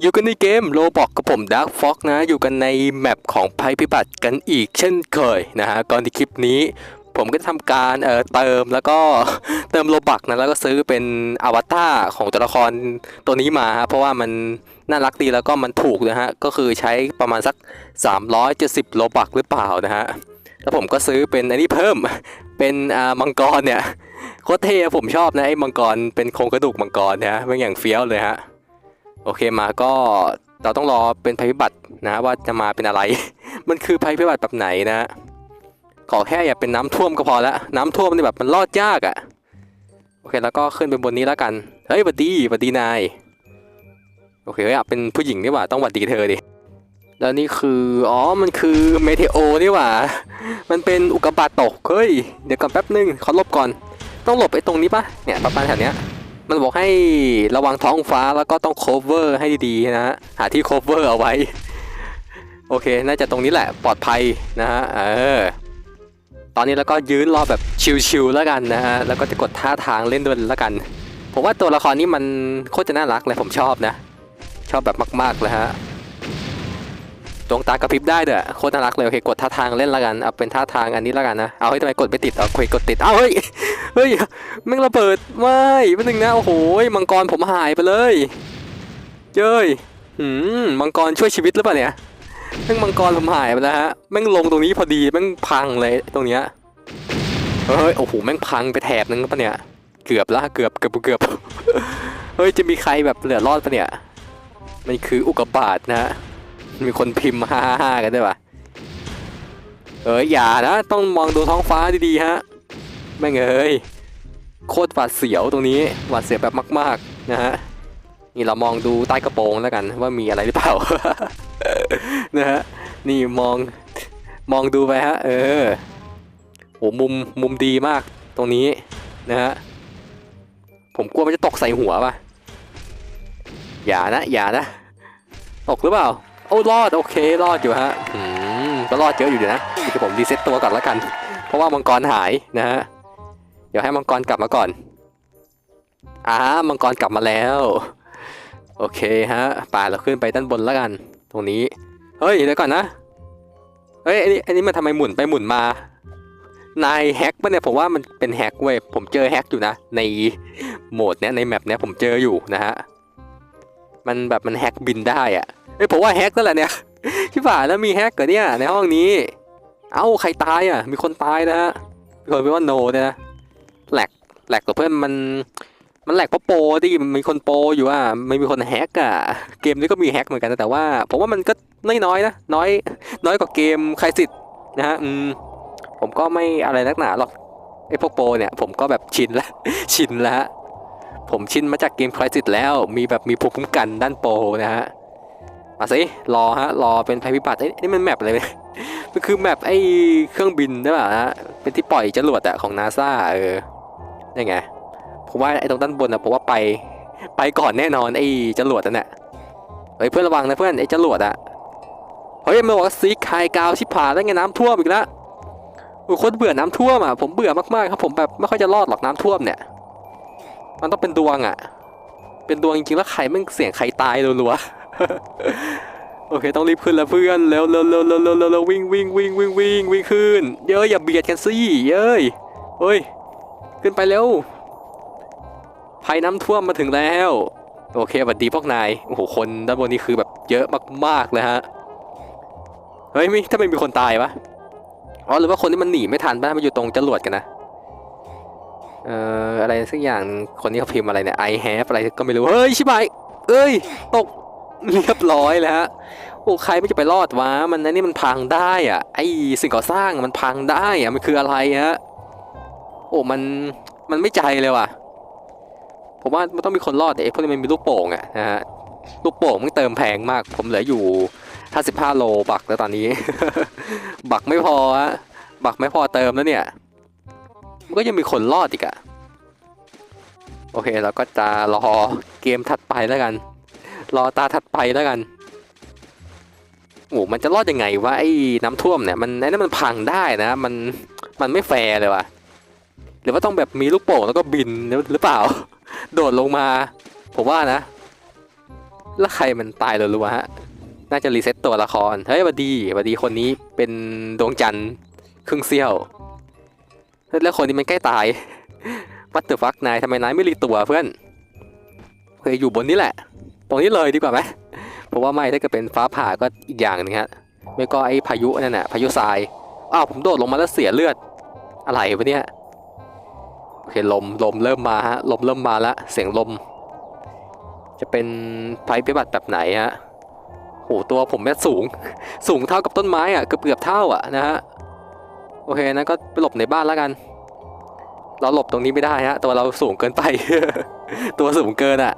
อยู่กันในเกมโลบอกกับผมดักฟ็อกนะ อยู่กันในแมปของภัยพิบัติกันอีกเช่นเคยนะฮะก่อนที่คลิปนี้ ผมก็ทำการเอ่อเติมแล้วก็เติมโลบักนะ แล้วก็ซื้อเป็นอวตารของตัวละครตัวนี้มาฮะเพราะว่ามันน่ารักดีแล้วก็มันถูกนะฮะ ก็คือใช้ประมาณสัก 370 โลบักหรือเปล่านะฮะ แล้วผมก็ซื้อเป็นอันนี้เพิ่มเป็นอ่ามังกรเนี่ยโคตรเท่ผมชอบนะไอ้มังกรเป็นโครงกระดูกมังกรนะฮะเป็นอย่างเฟี้ยวเลยฮะ โอเคมาก็เราต้องรอเป็นภัยพิบัตินะว่าจะมาเป็นอะไร มันคือภัยพิบัติแบบไหนนะขอแค่อย่าเป็นน้ำท่วมก็พอละน้ำท่วมนี่แบบมันรอดยากอะ่ะโอเคแล้วก็ขึ้นไปบนนี้แล้วกันเฮ้ยหวัดดีวัดดีนายโอเคเฮ้ยอะเป็นผู้หญิงนี่หว่าต้องหวัดดีเธอดิแล้วนี่คืออ๋อมันคือเมเทโอนี่หว่า มันเป็นอุกกาบาตตกเฮ้ยเดี๋ยวก่อนแป๊บนึงขอหลบก่อน ต้องหลบไอ้ตรงนี้ปะเนี่ยประมาณแถวเนี้ย มันบอกให้ระวังท้องฟ้าแล้วก็ต้อง cover ให้ดีๆนะฮะหาที่ cover เอาไว้ โอเค น่าจะตรงนี้แหละปลอดภัยนะฮะเออตอนนี้แล้วก็ยืนรอแบบชิวๆแล้วกันนะฮะแล้วก็จะกดท่าทางเล่นด้วยแล้วกัน ผมว่าตัวละครนี้มันโคตรจะน่ารักเลยผมชอบนะ ชอบแบบมากๆเลยฮะ ดวงตากระพริบได้เด้อโคตรน่ารักเลยโอเคกดท่าทางเล่นล้วกันเอาเป็นท่าทางอันนี้ล้วกันนะเอาเฮ้ยทำไมกดไม่ติดเอาคุยกดติดเอาเฮ้ยเฮ้ยแม่งระเบิดไม่เป็นหนึ่งนะโอ้โหมังกรผมหายไปเลยเจ้ยหืมมังกรช่วยชีวิตหรือเปล่าเนี่ยแม่งมังกรผมหายไปแล้วฮะแม่งลงตรงนี้พอดีแม่งพังเลยตรงเนี้ยเฮ้ยโอ้โหแม่งพังไปแถบนึงปะเนี่ยเกือบละเกือบเกือบเกือบเฮ้ยจะมีใครแบบเหลือรอดปะเนี่ยมันคืออุกกาบาตนะฮะ มีคนพิมพ์ฮ่าฮ่ากันได้ปะเอ้ยอย่านะ ต้องมองดูท้องฟ้าดีๆฮะ แม่งเอ้ย โคตรหวาดเสียวตรงนี้หวาดเสียวแบบมาก ๆ นะฮะ นี่เรามองดูใต้กระโปรงแล้วกันว่ามีอะไรหรือเปล่า นะฮะ นี่มอง มองดูไปฮะ เออโหมุม มุมดีมาก ตรงนี้ นะฮะ ผมกลัวมันจะตกใส่หัวป่ะ อย่านะ อย่านะ ตกหรือเปล่า โอ้รอดโอเครอดอยู่ฮะอืมก็รอดเยอะอยู่ดีนะเดี๋ยวผมรีเซ็ตตัวก่อนแล้วกัน เพราะว่ามังกรหายนะฮะเดี๋ยวให้มังกรกลับมาก่อนอ่ามังกรกลับมาแล้ว โอเคฮะป่าเราขึ้นไปด้านบนแล้วกัน ตรงนี้เฮ้ยเดี๋ยวก่อนนะเฮ้ยอันนี้อันนี้มันทำไมหมุนไปหมุนมานายแฮกปะเนี่ยผมว่ามันเป็นแฮกเว้ยผมเจอแฮกอยู่นะ ในโหมดเนี้ยในแมปเนี้ยผมเจออยู่นะฮะมันแบบมันแฮกบินได้อะ เฮ้ยผมว่าแฮกนั่นแหละเนี่ยที่ฝ่านแล้วมีแฮกเหรอเนี่ยในห้องนี้ เอ้าใครตายอะ มีคนตายนะฮะมีคนเป็นว่าโนเนี่ยนะแหลกแหลกกับเพื่อนมันมันแหลกเพราะโปรที่มีคนโปรอยู่อะไม่มีคนแฮกอะเกมนี้ก็มีแฮกเหมือนกันนะแต่ว่า ผมว่ามันก็น้อยน้อยๆนะน้อย น้อยกว่าเกมใครสิทธิ์นะฮะอืมผมก็ไม่อะไรนักหนาหรอกไอ้พวกโปรเนี่ยผมก็แบบชินละชินละผมชินมาจากเกมใครสิทธิ์แล้ว มีแบบมีภูมิคุ้มกันด้านโปรนะฮะ มาสิรอฮะรอเป็นภัยพิบัติเอ้นี่มันแมปอะไรเนี่ยมันคือแมปไอ้เครื่องบินใช่ป่ะฮะเป็นที่ปล่อยจรวดอะของนาซาเออยังไงผมว่าไอ้ตรงด้านบนอะผมว่าไปไปก่อนแน่นอนไอ้จรวดนั่นแหละเฮ้ยเพื่อนระวังนะเพื่อนไอ้จรวดอะเฮ้ยมันบอกว่าซีคายกาวชิบหายแล้วไงน้ำท่วมอีกแล้วโอ้คนเบื่อน้ำท่วมอะผมเบื่อมากๆครับผมแบบไม่ค่อยจะรอดหรอกน้ำท่วมเนี่ยมันต้องเป็นดวงอะเป็นดวงจริงๆแล้วใครม่งเสียงใครตายรัวๆ โอเคต้องรีบขึ้นแล้วเพื่อนเร็วเร็วเร็วเร็วเร็วเร็ววิ่งวิ่งวิ่งวิ่งวิ่งวิ่งขึ้น เย้ยอย่าเบียดกันสิเย้ยเฮ้ยขึ้นไปเร็วภัยน้ำท่วมมาถึงแล้ว โอเคสวัสดีพวกนายโอ้โหคนด้านบนนี้คือแบบเยอะมากๆเลยฮะเฮ้ยมีถ้าไม่มีคนตายวะอ๋อหรือว่าคนที่มันหนีไม่ทันป่ะมันอยู่ตรงจรวดกันนะเอ่ออะไรสักอย่างคนนี้เขาพิมพ์อะไรเนี่ย I have อะไรก็ไม่รู้เฮ้ยชิบหายเอ้ยตก เรียบร้อยแล้วฮะโอ้ใครไม่จะไปรอดวะมันอันนี่มันพังได้อะไอสิ่งก่อสร้างมันพังได้อะมันคืออะไรฮะโอ้มันมันไม่ใจเลยว่ะผมว่ามันต้องมีคนรอดแต่ไอพวกนี้มันมีลูกโป่งอะนะฮะลูกโป่งมันเติมแพงมาก ผมเหลืออยู่55โลบักแล้วตอนนี้ บักไม่พอฮะบักไม่พอเติมแล้วเนี่ย มันก็ยังมีคนรอดอีกอะโอเคเราก็จะรอเกมถัดไปแล้วกัน รอตาถัดไปแล้วกันโอ้มันจะรอดยังไงวะไอ้น้ำท่วมเนี่ยมันไอ้นั่นมันพังได้นะมันมันไม่แฟร์เลยว่ะหรือว่าต้องแบบมีลูกโป่งแล้วก็บินหรือเปล่า โดดลงมา ผมว่านะ แล้วใครมันตายเลยรู้วะฮะน่าจะรีเซ็ตตัวละครเฮ้ยหวัดดีหวัดดีคนนี้เป็นดวงจันทร์ครึ่งเสี้ยวแล้วคนนี้มันใกล้ตายวัตเตอร์ฟักนายทำไมนายไม่รีตัวเพื่อนเคยอยู่บนนี้แหละ ตรงนี้เลยดีกว่าไหมเพราะว่าไม่ถ้าเกิดเป็นฟ้าผ่าก็อีกอย่างหนึงฮะไม่ก็ไอ้พายุนั่นน่ะพายุทรายอ้าวผมโดดลงมาแล้วเสียเลือด อะไรวะเนี่ยโอเคลมลมเริ่มมาฮะลมเริ่มมาแล้วเสียงลม จะเป็นภัยพิบัติแบบไหนฮะโหตัวผมแม่สูง สูงเท่ากับต้นไม้อะเกือบเกือบเท่าอะนะฮะโอเคนั้นก็ไปหลบในบ้านแล้วกัน เราหลบตรงนี้ไม่ได้ฮะตัวเราสูงเกินไป ตัวสูงเกินอะ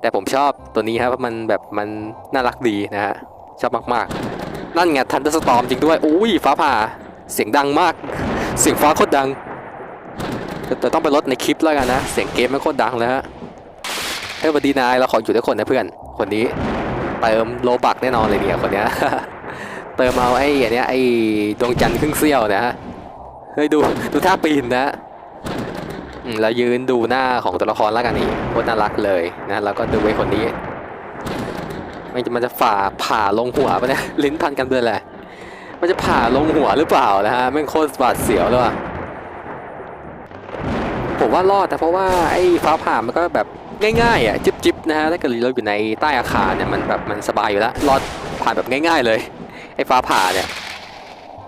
แต่ผมชอบตัวนี้ครับมันแบบมันน่ารักดีนะฮะชอบมากๆ นั่นไงทันเดอร์สตอมจริงด้วยอุ้ยฟ้าผ่าเสียงดังมาก เสียงฟ้าโคตรดังแต่ต้องไปลดในคลิปแล้วกันนะ เสียงเกมไม่โคตรดังเลยฮะเฮ้ยวัสดีนายเราขออยู่ด้วยคนนะเพื่อน คนนี้เติมโลบักแน่นอนเลยเนี่ยคนเนี้ยเติมเอาไอ้อันเนี้ยไอ้ดวงจันทร์ครึ่งเสี้ยวนะฮะเฮ้ยดูดูท่าปีนนะ อืมเรายืนดูหน้าของตัวละครแล้วกันนี่โคตรน่ารักเลยนะแล้วก็ดูไว้คนนี้มันจะมันจะฝ่าผ่าลงหัวปะเนี่ยลิ้นพันกันเลยแหละมันจะผ่าลงหัวหรือเปล่านะฮะแม่โคตรบาดเสียวเลยว่ะผมว่ารอดแต่เพราะว่าไอ้ฟ้าผ่ามันก็แบบง่ายๆอะจิบๆนะฮะถ้าเกิดเราอยู่ในใต้อาคารเนี่ยมันแบบมันสบายอยู่แล้วรอดผ่านแบบง่าย ๆ เลยไอ้ฟ้าผ่าเนี่ย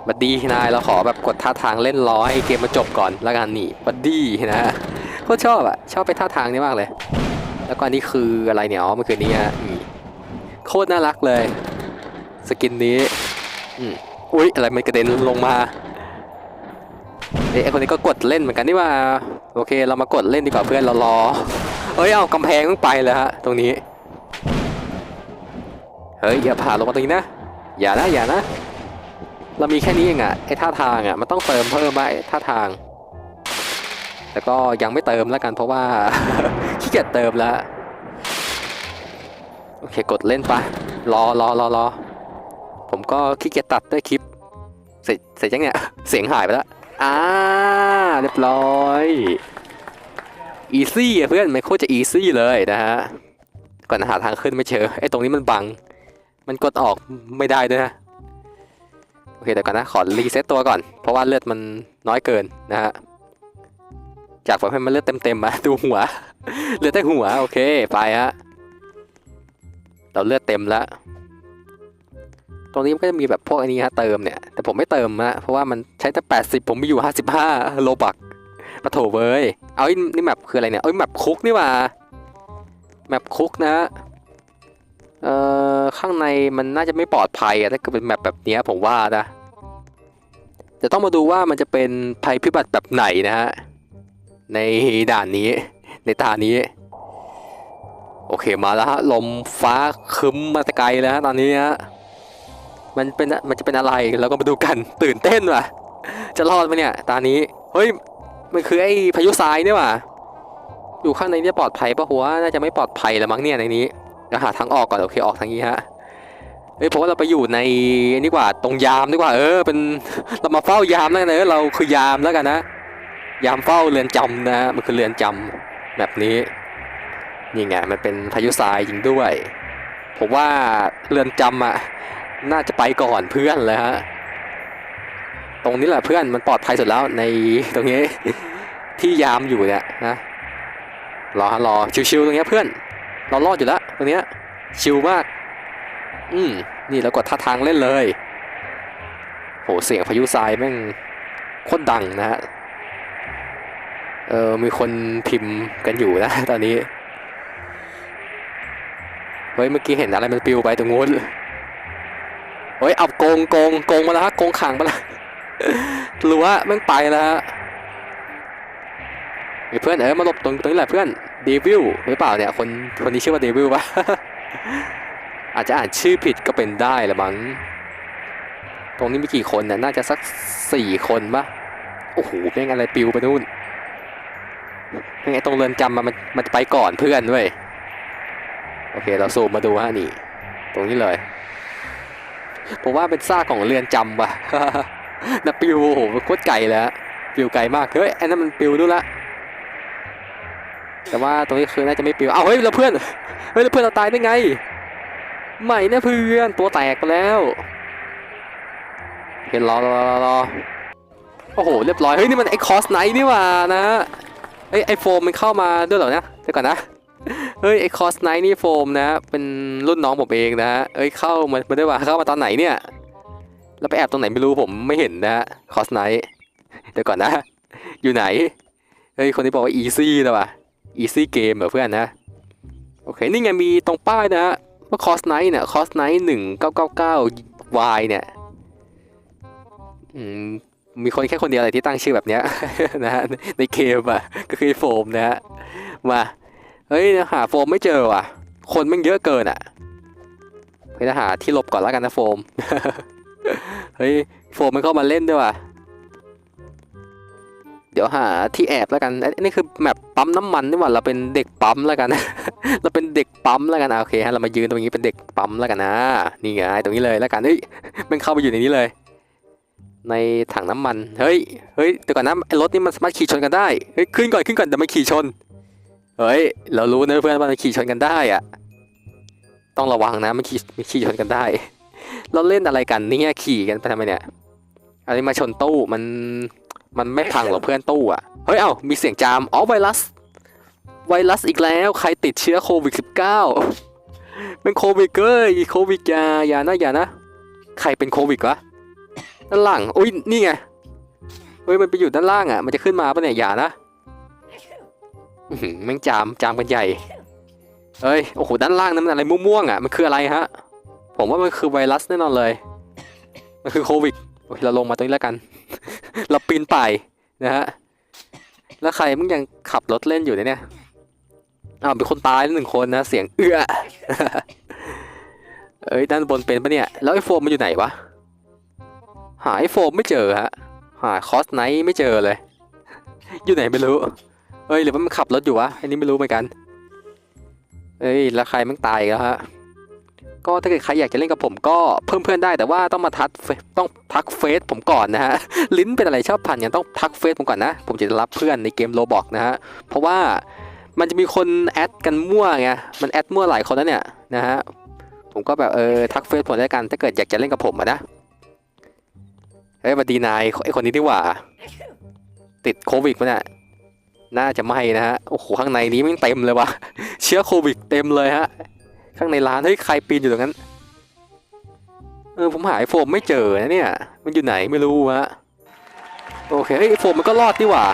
บัดดี้นายเราขอแบบกดท่าทางเล่นล้อให้เกมมาจบก่อนแล้วกันนี่บัดดี้นะฮะโคตรชอบอะชอบไปท่าทางนี้มากเลย แล้วก็อันนี้คืออะไรเนี่ยอ๋อมันคือนี่ฮะนี่โคตรน่ารักเลย สกินนี้อืมอุ๊ยอะไรมันกระเด็นลงมาเอ้คนนี้ก็กดเล่นเหมือนกันนี่ว่าโอเค เรามากดเล่นดีกว่าเพื่อนเรารอเอ้ยเอากำแพงต้องไปเลยฮะตรงนี้เฮ้ยอย่าผ่านลงมาตรงนี้นะอย่านะอย่านะ เรามีแค่นี้เองอะไอท่าทางอะมันต้องเติมเพิ่มไอ้ท่าทาง แต่ก็ยังไม่เติมแล้วกันเพราะว่าขี้เกียจเติมแล้วโอเคกดเล่นไปรอรอรอรอผมก็ขี้เกียจตัดด้วยคลิป เสร็จเสร็จยังเนี่ยเสียงหายไปแล้วอ่าเรียบร้อยอีซี่อะเพื่อนไมันโคตรจะอีซี่เลยนะฮะก่อนหาทางขึ้นไม่เจอไอ้ตรงนี้มันบัง มันกดออกไม่ได้ด้วยนะ โอเคเดี๋ยวก่อนนะ ขอรีเซ็ตตัวก่อน เพราะว่าเลือดมันน้อยเกินนะฮะจากผมให้มันเลือดเต็มๆมาดูหัว เลือดแต่หัว โอเค ไปฮะเราเลือดเต็มแล้ว ตรงนี้มันก็จะมีแบบพวกอันนี้ฮะเติมเนี่ย แต่ผมไม่เติมฮะเพราะว่ามันใช้แต่ 80 ผมมีอยู่ 55 โลบักปะโถเว้ย เอาไอ้นี่แมปคืออะไรเนี่ย เอ้ยแมปคุกนี่ว่าแมปคุกนะ เอ่อข้างในมันน่าจะไม่ปลอดภัยอะถ้าเกิดเป็นแมปแบบนี้ผมว่านะจะต้องมาดูว่ามันจะเป็นภัยพิบัติแบบไหนนะฮะในด่านนี้ในตานี้ โอเคมาแล้วฮะลมฟ้าคึ้มมาต่ไกลแล้วฮะตอนนี้ฮะมันเป็นมันจะเป็นอะไรเราก็มาดูกันตื่นเต้นว่ะ จะรอดไหมเนี่ย ตานี้เฮ้ยมันคือไอ้พายุทรายนี่ว่ะอยู่ข้างในเนี่ยปลอดภัยปะหัวน่าจะไม่ปลอดภัยล้วมั้งเนี่ยในนี้ หาทางออกก่อนโอเคออกทางนี้ฮะเฮ้ยเพราะว่าเราไปอยู่ในนี่กว่าตรงยามดีกว่า เออเป็นเรามาเฝ้ายามแล้วกันเออเราคือยามแล้วกันนะยามเฝ้าเรือนจำนะมันคือเรือนจำแบบนี้นี่ไงมันเป็นพายุทรายจริงด้วย ผมว่าเรือนจำอะน่าจะไปก่อนเพื่อนเลยฮะตรงนี้แหละเพื่อนมันปลอดภัยสุดแล้วในตรงนี้ที่ยามอยู่เนี่ยนะรอฮะรอชิวๆตรงนี้เพื่อน เรารอดอยู่แล้ว ตรงเนี้ยชิวมาก อืมนี่เรากดท่าทางเล่นเลย โหเสียงพายุทรายแม่งโคตรดังนะฮะ เออมีคนพิมพ์กันอยู่นะตอนนี้ เฮ้ยเมื่อกี้เห็นอะไรมันปิวไปตรงนู้นเฮ้ยเอาโกงโกงโกงมาแล้วฮะโกงขังมาแล้วหรือว่าแม่งไปแล้วฮะเฮ้ยเพื่อนเออมาหลบตรงตรงนี้แหละเพื่อน เดวิลหรือเปล่าเนี่ยคนคนนี้ชื่อว่าเดวิลปะอาจจะอ่านชื่อผิดก็เป็นได้ละมั้งตรงนี้มีกี่คนเนี่ยน่าจะสักสี่คนปะโอ้โหแม่งอะไรปลิวไปนู่นแม่งไอ้ตรงเรือนจำมามันมันไปก่อนเพื่อนด้วยโอเคเราซูมมาดูฮะนี่ ตรงนี้เลยผมว่าเป็นซากของเรือนจำว่ะนะปิวโอ้โหโคตรไกลแล้วปิวไกลมากเฮ้ยไอ้นั่นมันปิวนู่นละ แต่ว่าตรงนี้คือน่าจะไม่ปิวเอาเฮ้ยเราเพื่อนเฮ้ยแล้วเพื่อนเราตายได้ไงไม่นะเพื่อนตัวแตกไปแล้วเห็นรอรอรอรอโอ้โหเรียบร้อยเฮ้ยนี่มันไอ้คอสไนท์นี่ว่านะเอ้ยไอโฟมมันเข้ามาด้วยเหรอเนะเดี๋ยวก่อนนะเฮ้ยไอคอสไนท์นี่โฟมนะ เป็นรุ่นน้องผมเองนะเอ้ยเข้ามาไม่ได้ว่าเข้ามาตอนไหนเนี่ยแล้วไปแอบตรงไหนไม่รู้ผมไม่เห็นนะคอสไนท์เดี๋ยวก่อนนะ อยู่ไหนเฮ้ยคนที่บอกว่า easy นะว่ะ easy game เหรอเพื่อนนะ โอเค นี่ไงมีตรงป้ายนะว่าคอสไนท์เนี่ยคอสไนท์หนึ่งเก้าเก้าเก้าวายเนี่ยมีคนแค่คนเดียวอะไรที่ตั้งชื่อแบบเนี้ยนะฮะในเกมอะก็คือโฟมนะฮะมาเฮ้ยหาโฟมไม่เจอว่ะ คนมันเยอะเกินอะเฮ้ยหาที่หลบก่อนแล้วกันนะโฟมเฮ้ยโฟมมันเข้ามาเล่นด้วยว่ะ เดี๋ยวหาที่แอบแล้วกันอันนี้คือแมปปั๊มน้ำมันนี่หว่าเราเป็นเด็กปั๊มแล้วกัน เราเป็นเด็กปั๊มแล้วกันอะโอเคฮะเรามายืนตรงนี้เป็นเด็กปั๊มแล้วกันนะนี่ไงตรงนี้เลยแล้วกันเฮ้ยมันเข้าไปอยู่ในนี้เลย ในถังน้ำมันเฮ้ยเฮ้ยเดี๋ยวก่อนนะไอ้รถนี่มันสามารถขี่ชนกันได้เฮ้ยขึ้นก่อนขึ้นก่อนเดี๋ยวมันขี่ชนเฮ้ยเรารู้นะเพื่อนว่ามันขี่ชนกันได้อะต้องระวังนะมันขี่มันขี่ชนกันได้ เราเล่นอะไรกันเนี่ยขี่กันไปทำไมเนี่ยอันนี้มาชนตู้มัน มันไม่พังหรอกเพื่อนตู้อะ เฮ้ย เอ้า มีเสียงจาม อ๋อ ไวรัส ไวรัสอีกแล้ว ใครติดเชื้อโควิด -19 เป็นโควิดเกยโควิดยาอย่านะอย่านะ ใครเป็นโควิดวะ ด้านล่าง อุ้ย นี่ไง เฮ้ย มันไปอยู่ด้านล่างอะ มันจะขึ้นมาปะเนี่ย อย่านะแม่งจาม จามกันใหญ่ เอ้ย โอ้โห ด้านล่างนั้นมันอะไรม่วงๆอะ มันคืออะไรฮะ ผมว่ามันคือไวรัสแน่นอนเลย มันคือโควิดเราลงมาตรงนี้แล้วกัน เราปีนป่ายนะฮะ แล้วใครมึงยังขับรถเล่นอยู่เนี่ยอ้าวมีคนตายแล้วหนึ่งคนนะ เสียงเอื้อเอ้ยด้านบนเป็นปะเนี่ย แล้วไอ้โฟมมันอยู่ไหนวะ หาไอ้โฟมไม่เจอฮะ หาคอสไนท์ไม่เจอเลย อยู่ไหนไม่รู้ เอ้ยหรือว่ามันขับรถอยู่วะ อันนี้ไม่รู้เหมือนกัน เอ้ยแล้วใครมึงตายแล้วฮะ ก็ถ้าเกิดใครอยากจะเล่นกับผมก็เพิ่มเพื่อนได้แต่ว่าต้องมาทักต้องทักเฟซผมก่อนนะฮะลิ้นเป็นอะไรชอบพันกันต้องทักเฟซผมก่อนนะ ผมจะรับเพื่อนในเกมโรบอกนะฮะเพราะว่ามันจะมีคนแอดกันมั่วไงมันแอดมั่วหลายคนแล้วเนี่ยนะฮะผมก็แบบเออทักเฟซผมได้กันถ้าเกิดอยากจะเล่นกับผมะนะเฮ้ยสวัดีนายไอคนนี้ดีกว่า ติดโควิดมั้ยน่ะน่าจะไม่นะฮะโอ้โหข้างในนี้มันเต็มเลยว่ะเชื้อโควิดเต็มเลยฮะ ข้างในร้านเฮ้ยใครปีนอยู่ตรงนั้น เออผมหาไอโฟมไม่เจอนะเนี่ย มันอยู่ไหนไม่รู้ฮะโอเคเฮ้ยไอโฟมมันก็รอดนี่หว่า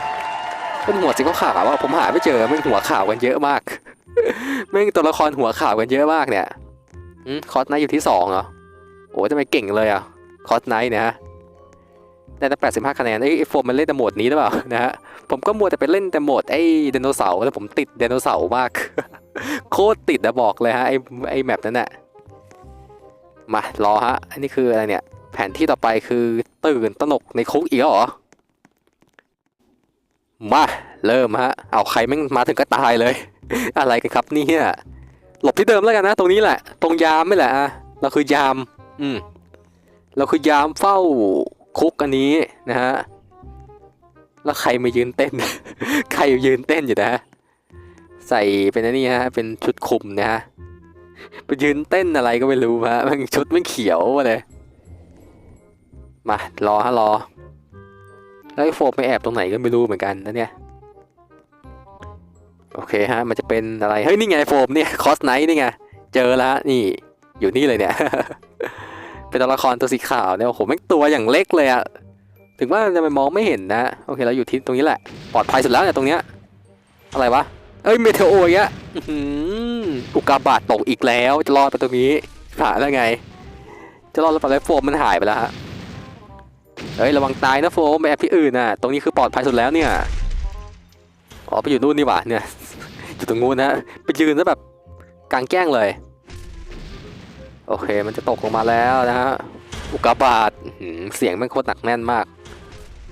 เป็นหัวสีขาวๆว่าผมหาไม่เจอม่งหัวขาวกันเยอะมากแม่งตัวละครหัวขาวกันเยอะมากเนี่ยอคอสไนท์อยู่ที่สองเหรอโอ้ทำไมเก่งเลยอะคอสไนท์เนี่ยฮะได้ตั้งแปดสิบห้าคะแนนเอ้ยไอโฟมมันเล่นแต่โหมดนี้หรือเปล่านะฮะผมก็มัวแต่ไปเล่นแต่โหมดไอ้ไดโนเสาร์แล้วผมติดไดโนเสาร์มาก โคตรติดนะบอกเลยฮะไอไอแมปนั้นน่ะมารอฮะ อันนี้คืออะไรเนี่ย แผนที่ต่อไปคือตื่นตนกในคุกอีกเหรอ มา เริ่มฮะ เอาใครแม่งมาถึงก็ตายเลย อะไรกันครับเนี่ยหลบที่เดิมแล้วกันนะ ตรงนี้แหละ ตรงยามไม่แหละอะเราคือยาม อืม เราคือยามเฝ้าคุกอันนี้นะฮะ แล้วใครมายืนเต้น ใครยืนเต้นอยู่นะฮะ ใส่เป็นอันนี้ฮะเป็นชุดคลุมนะฮะไปยืนเต้นอะไรก็ไม่รู้ฮะมันชุดมันเขียวเลยมารอฮะรอแล้วไอโฟมไปแอบตรงไหนก็ไม่รู้เหมือนกันนะเนี่ยโอเคฮะมันจะเป็นอะไรเฮ้ยนี่ไงโฟมเนี่ยคอสไนท์นี่ไงเจอแล้วนี่อยู่นี่เลยเนี่ยเป็นตัวละครตัวสีขาวเนี่ยโอ้โหแม่งตัวอย่างเล็กเลยอะถึงว่าจะไปมองไม่เห็นนะโอเคเราอยู่ที่ตรงนี้แหละปลอดภัยสุดแล้วเนี่ยตรงเนี้ยอะไรวะ เอ้ยเมเทโออีกอะอื้อหืออุกกาบาตตกอีกแล้วจะรอดไปตรงนี้ผ่านแล้วไง จะรอดแล้วไปแล้วโฟมมันหายไปแล้วฮะเฮ้ยระวังตายนะโฟมไปแอบที่อื่นน่ะ ตรงนี้คือปลอดภัยสุดแล้วเนี่ยอ๋อไปอยู่นู่นนี่หว่าเนี่ยอยู่ตรงนู้นนะไปยืนแล้วแบบกลางแจ้งเลย โอเคมันจะตกลงมาแล้วนะฮะอุกกาบาตอื้อหือเสียงมันโคตรหนักแน่นมาก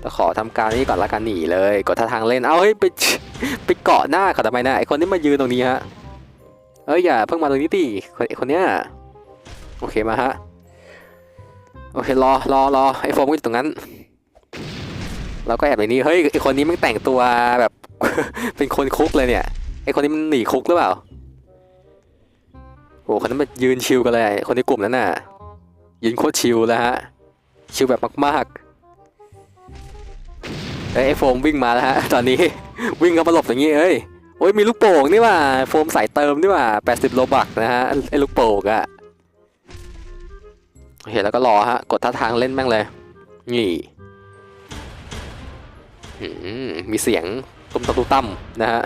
แต่ขอทำการนี้ก่อนละกันหนีเลยกดท่าทางเล่นเอาเฮ้ยไปไปเกาะหน้าเขาทำไมนะไอคนที่มายืนตรงนี้ฮะเอ้ยอย่าเพิ่งมาตรงนี้ดิคนไอคนเนี้ยโอเคมาฮะโอเครอรอรอไอโฟมก็อยู่ตรงนั้นเราก็แอบในนี้เฮ้ยไอคนนี้มันแต่งตัวแบบ เป็นคนคุกเลยเนี่ยไอคนนี้มันหนีคุกหรือเปล่าโอ้คนนั้นมันยืนชิลกันเลยคนในกลุ่มนั้นน่ะยืนโคตรชิลแล้วฮะชิลแบบมากๆ เอ้ยโฟมวิ่งมาแล้วฮะตอนนี้ วิ่งเข้ามาหลบอย่างนี้เอ้ยโอ้ยมีลูกโป่งนี่ว่าโฟมใสายเติมนี่ว่า80โลบักนะฮะไอ้ลูกโป่งอะเห็นแล้วก็รอฮะกดท่าทางเล่นแม่งเลยนี่มีเสียงตุ้มตะตุ้มตั้มนะฮะ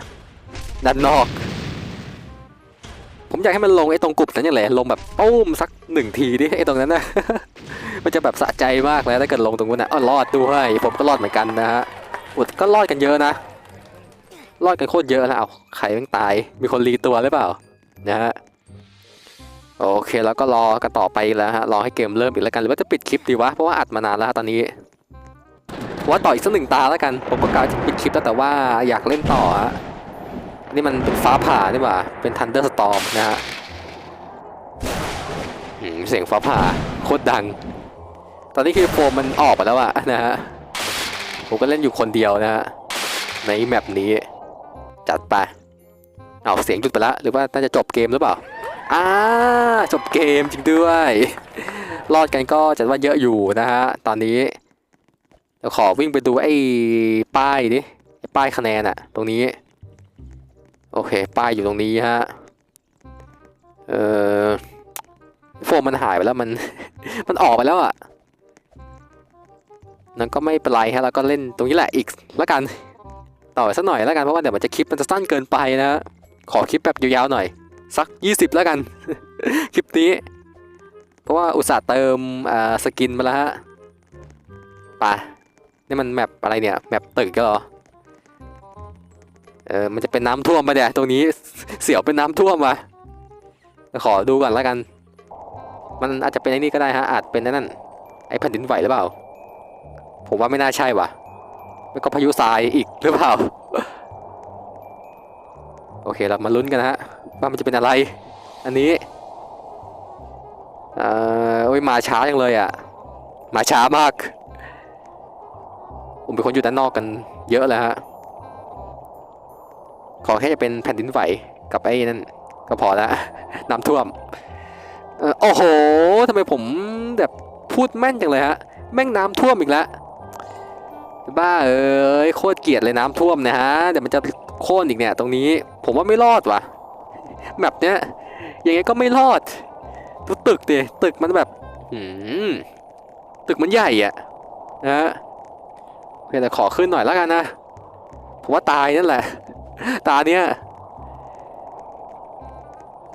ด้านนอก ผมอยากให้มันลงไอ้ตรงกลุ่มนั้นอย่างไรลงแบบปุ้มสักหนึ่งทีดิไอ้ตรงนั้นนะมันจะแบบสะใจมากเลยถ้าเกิดลงตรงนู้นนะอ๋อรอดด้วยผมก็รอดเหมือนกันนะฮะ อุดก็รอดกันเยอะนะ รอดกันโคตรเยอะนะเอาใครแม่งตาย มีคนรีตัวหรือเปล่า นะฮะ โอเคแล้วก็รอกันต่อไปแล้วฮะ รอให้เกมเริ่มอีกแล้วกัน หรือว่าจะปิดคลิปดีวะ เพราะว่าอัดมานานแล้วตอนนี้ ว่าต่ออีกสักหนึ่งตาแล้วกัน ผมก็กะจะปิดคลิปแล้วแต่ว่าอยากเล่นต่อฮะ นี่มันเป็นฟ้าผ่านี่หว่า เป็น Thunderstorm นะฮะเสียงฟ้าผ่าโคตรดัง ตอนนี้คือโฟมมันออกไปแล้วอะนะฮะ ผมก็เล่นอยู่คนเดียวนะฮะในแมปนี้ จัดไปเอาเสียงหยุดไปแล้วหรือว่าน่าจะจบเกมหรือเปล่าอ่าจบเกมจริงด้วย รอดกันก็จัดว่าเยอะอยู่นะฮะตอนนี้เดี๋ยวขอวิ่งไปดูไอ้ป้ายดิป้ายคะแนนอะตรงนี้ โอเค ป้ายอยู่ตรงนี้ฮะเออโฟมมันหายไปแล้วมัน มันออกไปแล้วอะ นั่นก็ไม่เป็นไรฮะแล้วก็เล่นตรงนี้แหละอีกแล้วกันต่อสักหน่อยแล้วกันเพราะว่าเดี๋ยวมันจะคลิปมันจะสั้นเกินไปนะขอคลิปแบบยาวๆหน่อย สัก 20 แล้วกัน คลิปนี้ เพราะว่าอุตส่าห์เติมอ่าสกินมาแล้วฮะไปนี่มันแมปอะไรเนี่ยแมปตึกก็หรอเออมันจะเป็นน้ำท่วมมาเนี่ยตรงนี้เสียวเป็นน้ำท่วมมาขอดูก่อนแล้วกัน มันอาจจะเป็นไอ้นี่ก็ได้ฮะอาจเป็นนั่นไอ้แผ่นดินไหวหรือเปล่า ผมว่าไม่น่าใช่ว่ะไม่ก็พายุทรายอีกหรือเปล่า โอเคเรามาลุ้นกันฮะว่ามันจะเป็นอะไร อันนี้เอ่อโอ้ยมาช้าจังเลยอะ มาช้ามาก ผมเป็นคนอยู่ด้านนอกกันเยอะเลยฮะ ขอแค่จะเป็นแผ่นดินไหวกับไอ้นั่นก็พอละน้ำท่วมโอ้โหทำไมผมแบบพูดแม่นจังเลยฮะ แม่งน้ำท่วมอีกแล้ว บ้าเอ้ยโคตรเกลียดเลยน้ำท่วมนะฮะเดี๋ยวมันจะโค่นอีกเนี่ยตรงนี้ ผมว่าไม่รอดว่ะแบบเนี้ยยังไงก็ไม่รอดดูตึกดิตึกมันแบบหืมตึกมันใหญ่อะนะฮะโอเคแต่ขอขึ้นหน่อยแล้วกันนะผมว่าตายนั่นแหละ ตาเนี้ย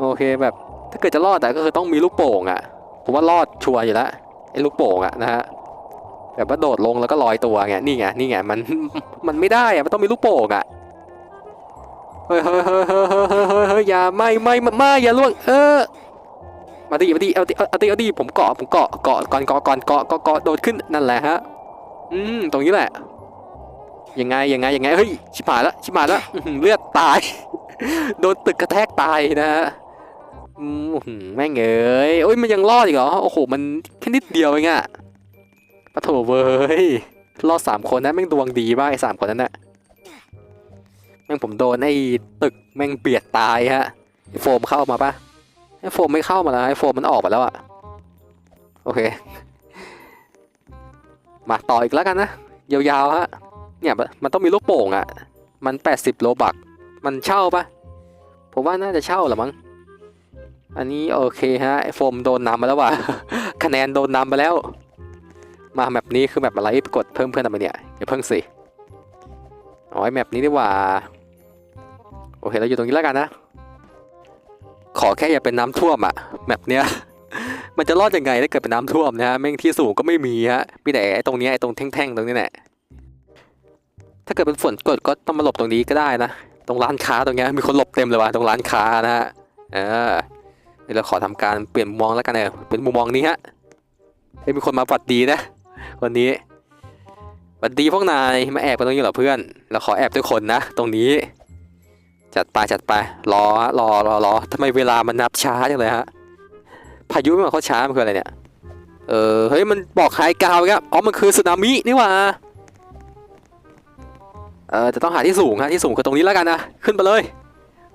โอเคแบบ ถ้าเกิดจะรอดแต่ก็คือต้องมีลูกโป่งอะผมว่ารอดชัวร์อยู่แล้วไอ้ลูกโป่งอะนะฮะ แบบว่าโดดลงแล้วก็ลอยตัวไงนี่ไงนี่ไงมันมันไม่ได้อะมันต้องมีลูกโป่งอะเฮ้ยเฮ้ยเฮ้ยเฮ้ยเฮ้ยเฮ้ยอย่าไม่ไม่ไม่อย่าล่วงเออมาดีมาดิเอาดีเอาดีเอาดีผมเกาะผมเกาะเกาะก่อนเกาะก่อนเกาะเกาะกาะโดดขึ้นนั่นแหละฮะอืมตรงนี้แหละยังไงยังไงยังไงเฮ้ยชิบหายละชิบหายละเลือดตาย โดนตึกกระแทกตายนะฮะอือแม่งเอ้ยโอ้ยมันยังรอดอีกเหรอโอ้โหมันแค่นิดเดียวเองอะ ปะโถเว้ย รอดสามคนนะแม่งดวงดีมากไอ้สามคนนั้นน่ะ แม่งผมโดนไอ้ตึกแม่งเบียดตายฮะไอโฟมเข้ามาปะไอ้โฟมไม่เข้ามาแล้วไอ้โฟมมันออกไปแล้วอะโอเค มาต่ออีกแล้วกันนะ ยาวๆฮะ เนี่ยมันต้องมีลูกโป่งอะมัน 80 โลบัก มันเช่าปะผมว่าน่าจะเช่าแหละมั้ง อันนี้โอเคฮะไอโฟมโดนนำมาแล้วว่ะ คะแนนโดนนำไปแล้ว มาแมปนี้คือแมปอะไรกดเพิ่มเพื่อนทำไมเนี่ยอย่าเพิ่งสิอ๋อแมปนี้ดีกว่า โอเคเราอยู่ตรงนี้แล้วกันนะ ขอแค่อย่าเป็นน้ำท่วมอะแมปเนี้ยมันจะรอดยังไงถ้าเกิดเป็นน้ำท่วมนะฮะแม่งที่สูงก็ไม่มีฮะมีแต่ไอ้ตรงเนี้ยไอ้ตรงแท่งๆตรงนี้แหละถ้าเกิดเป็นฝนกดก็ต้องมาหลบตรงนี้ก็ได้นะตรงร้านค้าตรงเนี้ยมีคนหลบเต็มเลยว่ะตรงร้านค้านะฮะเออเดี๋ยวเราขอทำการเปลี่ยนมุมมองแล้วกันเออเป็นมุมมองนี้ฮะเฮ้ยมีคนมาฝัดดีนะ วันนี้ฝัดดีพวกนายมาแอบกันตรงนี้เหรอเพื่อน เราขอแอบด้วยคนนะ ตรงนี้ จัดไปจัดไปรอรอรอรอทำไมเวลามันนับช้าจังเลยฮะพายุมันเขาช้ามันคืออะไรเนี่ยเออเฮ้ยมันบอกไฮกาวครับอ๋อมันคือสึนามินี่หว่าเออจะต้องหาที่สูงฮะที่สูงคือตรงนี้แล้วกันนะขึ้นไปเลย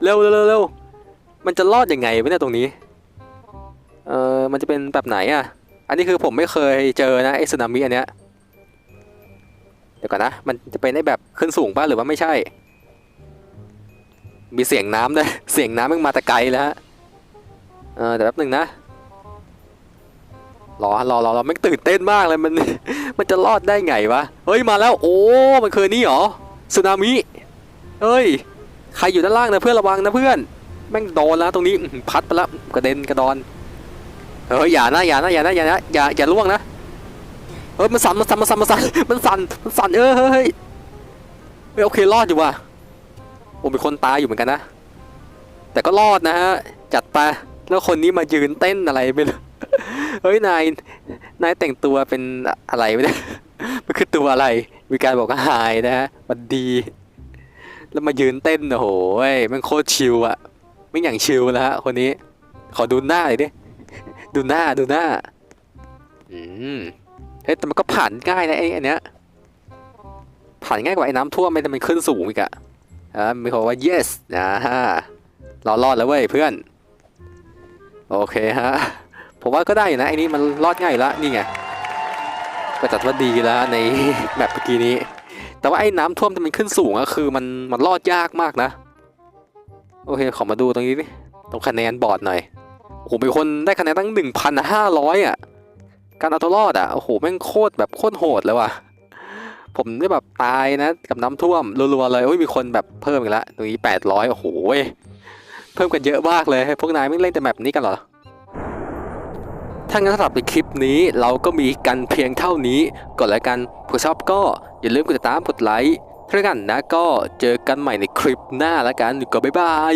เร็วเร็วเร็วมันจะรอดยังไงวะเนี่ยตรงนี้เออมันจะเป็นแบบไหนอะ อันนี้คือผมไม่เคยเจอนะไอ้สึนามิอันเนี้ยเดี๋ยวก่อนนะ มันจะเป็นได้แบบขึ้นสูงป่ะหรือว่าไม่ใช่ มีเสียงน้ำด้วยเสียงน้ำมันมาแต่ไกลแล้วฮะเออเดี๋ยวแป๊บหนึ่งนะรอรอรอรอไม่ตื่นเต้นมากเลยมันมันจะรอดได้ไงวะเฮ้ยมาแล้วโอ้มันคือนี่เหรอสึนามิเฮ้ยใครอยู่ด้านล่างนะเพื่อนระวังนะเพื่อนแม่งโดนแล้วตรงนี้พัดไปแล้วกระเด็นกระดอน เฮ้ยอย่านะอย่านะอย่านะอย่านะอย่าอย่าล่วงนะเฮ้ยมันสั่นมันสั่นมันสั่นมันสั่นมันสั่นมันสั่นเออเฮ้ยเฮ้ยเฮ้ยโอเครอดอยู่ว่ะโอ้มีคนตายอยู่เหมือนกันนะ แต่ก็รอดนะฮะจัดไปแล้วคนนี้มายืนเต้นอะไรไม่รู้เฮ้ยนายนายแต่งตัวเป็นอะไรไม่ได้มันคือตัวอะไร มีการบอกว่าหายนะฮะมันดี แล้วมายืนเต้นโอ้โหมันโคตรชิลอะไม่อย่างชิลนะฮะคนนี้ขอดูหน้าหน่อยดิ ดูหน้าดูหน้า อืม เฮ้ยแต่มันก็ผ่านง่ายนะไอ้อันเนี้ย ผ่านง่ายกว่าไอ้น้ำท่วมไม่แต่มันขึ้นสูงอีกอะอ่ามีคนว่า yes นะฮะเรารอดแล้วเว้ยเพื่อน โอเคฮะ ผมว่าก็ได้อยู่นะไอ้นี้มันรอดง่ายอยู่แล้วนี่ไง ก็จัดว่าดีแล้วในแบบเมื่อกี้นี้ แต่ว่าไอ้น้ำท่วมที่มันขึ้นสูงอะคือมันมันรอดยากมากนะ โอเคขอมาดูตรงนี้ดิตรงคะแนนบอร์ดหน่อย โอ้โหมีคนได้คะแนนตั้งหนึ่งพันห้าร้อยอะ การเอาตัวรอดอะ โอ้โห แม่งโคตรแบบโคตรโหดเลยว่ะ ผมได้แบบตายนะ กับน้ำท่วมรัวๆเลย โอ้ย มีคนแบบเพิ่มอีกแล้วตรงนี้แปดร้อยโอ้โห เพิ่มกันเยอะมากเลย พวกนายไม่เล่นแต่แบบนี้กันเหรอถ้างั้นสำหรับในคลิปนี้เราก็มีกันเพียงเท่านี้ก่อนแล้วกันถ้ชอบก็อย่าลืมกดติดตามกดไลค์ถ้ากันนะก็เจอกันใหม่ในคลิปหน้าแล้วกันก็บ๊ายบาย